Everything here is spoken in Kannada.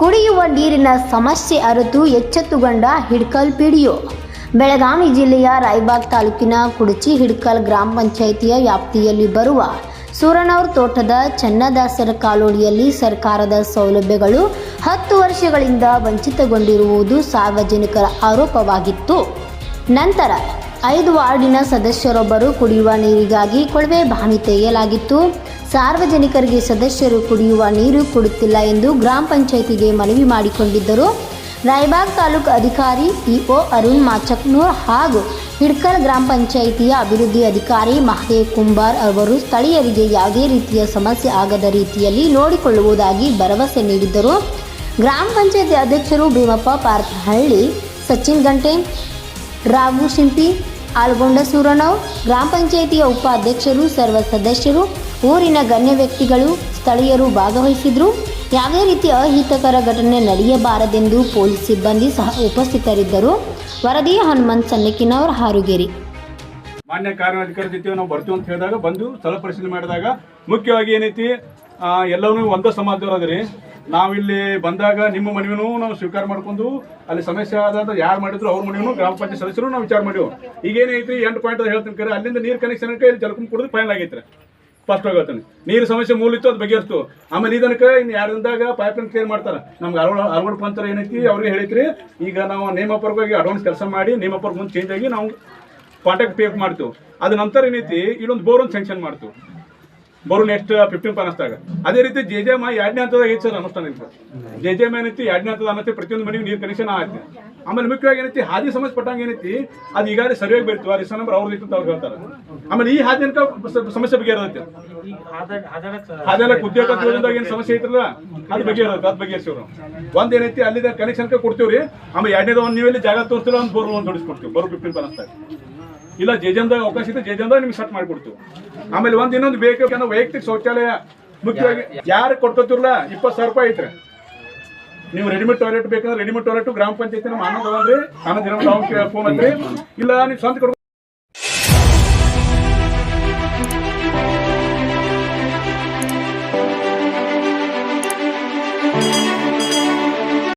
ಕುಡಿಯುವ ನೀರಿನ ಸಮಸ್ಯೆ ಅರಿತು ಎಚ್ಚೆತ್ತುಗೊಂಡ ಹಿಡ್ಕಲ್ ಪಿಡಿಒ ಬೆಳಗಾವಿ ಜಿಲ್ಲೆಯ ರಾಯಬಾಗ್ ತಾಲೂಕಿನ ಕುಡಚಿ ಹಿಡ್ಕಲ್ ಗ್ರಾಮ ಪಂಚಾಯಿತಿಯ ವ್ಯಾಪ್ತಿಯಲ್ಲಿ ಬರುವ ಸೂರನೂರ್ ತೋಟದ ಚನ್ನದಾಸರ ಕಾಲೋಡಿಯಲ್ಲಿ ಸರ್ಕಾರದ ಸೌಲಭ್ಯಗಳು ಹತ್ತು ವರ್ಷಗಳಿಂದ ವಂಚಿತಗೊಂಡಿರುವುದು ಸಾರ್ವಜನಿಕರ ಆರೋಪವಾಗಿತ್ತು. ನಂತರ ಐದು ವಾರ್ಡಿನ ಸದಸ್ಯರೊಬ್ಬರು ಕುಡಿಯುವ ನೀರಿಗಾಗಿ ಕೊಳವೆ ಬಾವಿ ತೆಗೆಯಲಾಗಿತ್ತು. ಸಾರ್ವಜನಿಕರಿಗೆ ಸದಸ್ಯರು ಕುಡಿಯುವ ನೀರು ಕೊಡುತ್ತಿಲ್ಲ ಎಂದು ಗ್ರಾಮ ಪಂಚಾಯಿತಿಗೆ ಮನವಿ ಮಾಡಿಕೊಂಡಿದ್ದರು. ರಾಯಬಾಗ್ ತಾಲೂಕು ಅಧಿಕಾರಿ ಇಒ ಅರುಣ್ ಮಾಚಕ್ನೂರ್ ಹಾಗೂ ಹಿಡ್ಕಲ್ ಗ್ರಾಮ ಪಂಚಾಯಿತಿಯ ಅಭಿವೃದ್ಧಿ ಅಧಿಕಾರಿ ಮಹದೇವ್ ಕುಂಬಾರ್ ಅವರು ಸ್ಥಳೀಯರಿಗೆ ಯಾವುದೇ ರೀತಿಯ ಸಮಸ್ಯೆ ಆಗದ ರೀತಿಯಲ್ಲಿ ನೋಡಿಕೊಳ್ಳುವುದಾಗಿ ಭರವಸೆ ನೀಡಿದ್ದರು. ಗ್ರಾಮ ಪಂಚಾಯಿತಿ ಅಧ್ಯಕ್ಷರು ಭೀಮಪ್ಪ ಪಾರ್ಥಹಳ್ಳಿ, ಸಚಿನ್ ಗಂಟೆ, ರಾಘು ಶಿಂಪಿ ಆಲ್ಗೊಂಡ ಸೂರನವ್ ಗ್ರಾಮ ಪಂಚಾಯಿತಿಯ ಉಪಾಧ್ಯಕ್ಷರು, ಸರ್ವ ಸದಸ್ಯರು ಊರಿನ ಗಣ್ಯ ವ್ಯಕ್ತಿಗಳು ಸ್ಥಳೀಯರು ಭಾಗವಹಿಸಿದ್ರು. ಯಾವುದೇ ರೀತಿ ಅಹಿತಕರ ಘಟನೆ ನಡೆಯಬಾರದೆಂದು ಪೊಲೀಸ್ ಸಿಬ್ಬಂದಿ ಸಹ ಉಪಸ್ಥಿತರಿದ್ದರು. ವರದಿ ಹನುಮಂತ್ ಸನ್ನಿಕಿನವರ್ ಹಾರುಗೇರಿ. ಮಾನ್ಯ ಕಾರ್ಯಾಧಿಕಾರಿ ಜೊತೆ ನಾವು ಬರ್ತೀವಿ ಅಂತ ಹೇಳಿದಾಗ ಬಂದು ಸ್ಥಳ ಪರಿಶೀಲನೆ ಮಾಡಿದಾಗ ಮುಖ್ಯವಾಗಿ ಏನೈತಿ ಎಲ್ಲವೂ ಒಂದೇ ಸಮಾಜದವ್ರು ಅದ್ರಿ ನಾವಿಲ್ಲಿ ಬಂದಾಗ ನಿಮ್ಮ ಮನವಿನೂ ನಾವು ಸ್ವೀಕಾರ ಮಾಡ್ಕೊಂಡು ಅಲ್ಲಿ ಸಮಸ್ಯೆ ಆದಾಗ ಯಾರು ಮಾಡಿದ್ರು ಅವ್ರ ಮನೆಯೂ ಗ್ರಾಮ ಪಂಚಾಯತ್ ಸದಸ್ಯರು ನಾವು ವಿಚಾರ ಮಾಡಿವು. ಈಗ ಏನೈತಿ ಎಂಟು ಪಾಯಿಂಟ್ ಹೇಳ್ತೀನಿ ಕರೆ, ಅಲ್ಲಿಂದ ನೀರು ಕನೆಕ್ಷನ್ ಇಲ್ಲಿ ಜಲಕುಂಬ ಕುಡಿದು ಫೈನಲ್ ಆಗೈತ್ರಿ. ಫಸ್ಟ್ ಹೋಗತ್ತಾನೆ ನೀರು ಸಮಸ್ಯೆ ಮೂಲ ಇತ್ತು, ಅದು ಬಗೆಹರಿಸ್ತು. ಆಮೇಲೆ ಇದನಕ ಇನ್ನು ಎರಡು ದಿನದಾಗ ಪೈಪ್ ಲೈನ್ ಕ್ಲಿಯರ್ ಮಾಡ್ತಾರೆ. ನಮ್ಗೆ ಅರವಳ ಅರವಳ ಪಂಚರ ಏನೈತಿ ಅವ್ರಿಗೆ ಹೇಳಿತ್ರಿ ಈಗ ನಾವು ನೇಮಪರ್ಗಾಗಿ ಅಡ್ವಾನ್ಸ್ ಕೆಲಸ ಮಾಡಿ ನೇಮಪರ್ ಮುಂದೆ ಚೇಂಜ್ ಆಗಿ ನಾವು ಕಾಂಟ್ಯಾಕ್ಟ್ ಪೇ ಮಾಡ್ತೀವಿ. ಅದ ನಂತರ ಏನೈತಿ, ಇಲ್ಲೊಂದು ಬೋರ್ ಒಂದು ಸ್ಯಾಂಕ್ಷನ್ ಮಾಡ್ತೀವಿ ಬೋರ್ ನೆಕ್ಸ್ಟ್ ಫಿಫ್ಟೀನ್ ಪನಸ್ದಾಗ ಅದೇ ರೀತಿ ಜೆ ಜೆ ಮಾ ಎರಡನೇ ಹಂತದಾಗ ಐತಿ ಸರ್ ಅನುಷ್ಠಾನ ಇಲ್ಲ ಜೆ ಜೆ ಮಾ ಏನೈತಿ? ಎರಡನೇ ಹಂತದ ಅನ್ನತ್ತೆ ಪ್ರತಿಯೊಂದು ಮನೆಗೆ ನೀರು ಕನೆಕ್ಷನ್ ಆಗುತ್ತೆ ಆಮೇಲೆ ಮುಖ್ಯವಾಗಿ ಏನೈತಿ? ಹಾದಿ ಸಮಸ್ಯೆ ಏನೈತಿ? ಅದು ಈಗಾಗಲೇ ಬರ್ತವೆ ಆ ರಿಸ ನಂಬರ್ ಅವ್ರದ್ದು ಇತ್ತು ಅಂತ ಅವ್ರು ಹೇಳ್ತಾರೆ. ಆಮೇಲೆ ಈ ಹಾದಿ ಸಮಸ್ಯೆ ಬಗ್ಗೆ ಬಗೆಹರತ್ತೆ ಅದೆಲ್ಲ ಉದ್ಯೋಗ ಯೋಜನೆದಾಗ ಏನು ಸಮಸ್ಯೆ ಐತ್ರಲ್ಲ ಅದು ಅದ್ ಬಗ್ಗೆ ಇರ್ಸಿವ್ರು ಒಂದ್ ಏನೈತಿ? ಅಲ್ಲಿದ ಕನೆಕ್ಷನ್ ಕೊಡ್ತೀವ್ರಿ. ಆಮೇಲೆ ಎರಡನೇದ ಒಂದು ನೀವೆಲ್ಲಿ ಜಾಗ ತೋರಿಸ್ತೀರ ಒಂದು ಬೋರ್ ಒಂದು ಜೋಡಿಸ್ಕೊಡ್ತೀವಿ. ಬರೋ ಫಿಫ್ಟೀನ್ ಪನಸ್ದಾಗ ಇಲ್ಲ ಜೆಜೆಂದಾಗ ಅವಕಾಶ ಇದೆ ಜೆಜೆಂದಾಗ ನಿಮ್ಗೆ ಸೆಟ್ ಮಾಡಿಕೊಡ್ತೀವಿ. ಆಮೇಲೆ ಒಂದ್ ಇನ್ನೊಂದು ಬೇಕು ವೈಯಕ್ತಿಕ ಶೌಚಾಲಯ ಮುಖ್ಯವಾಗಿ ಯಾರು ಕೊಡ್ಕೋತಿರಲ್ಲ ಇಪ್ಪತ್ತು ಸಾವಿರ ರೂಪಾಯಿ ಐತ್ರಿ. ನೀವು ರೆಡಿಮೇಡ್ ಟಾಯ್ಲೆಟ್ ಬೇಕಂದ್ರೆ ರೆಡಿಮೇಡ್ ಟಾಯ್ಲೆಟ್ ಗ್ರಾಮ ಪಂಚಾಯತಿ ನಮ್ಮ ಇರೋ ಫೋನ್ ಅಂದ್ರೆ ಇಲ್ಲ ನೀವು ಸ್ವಂತ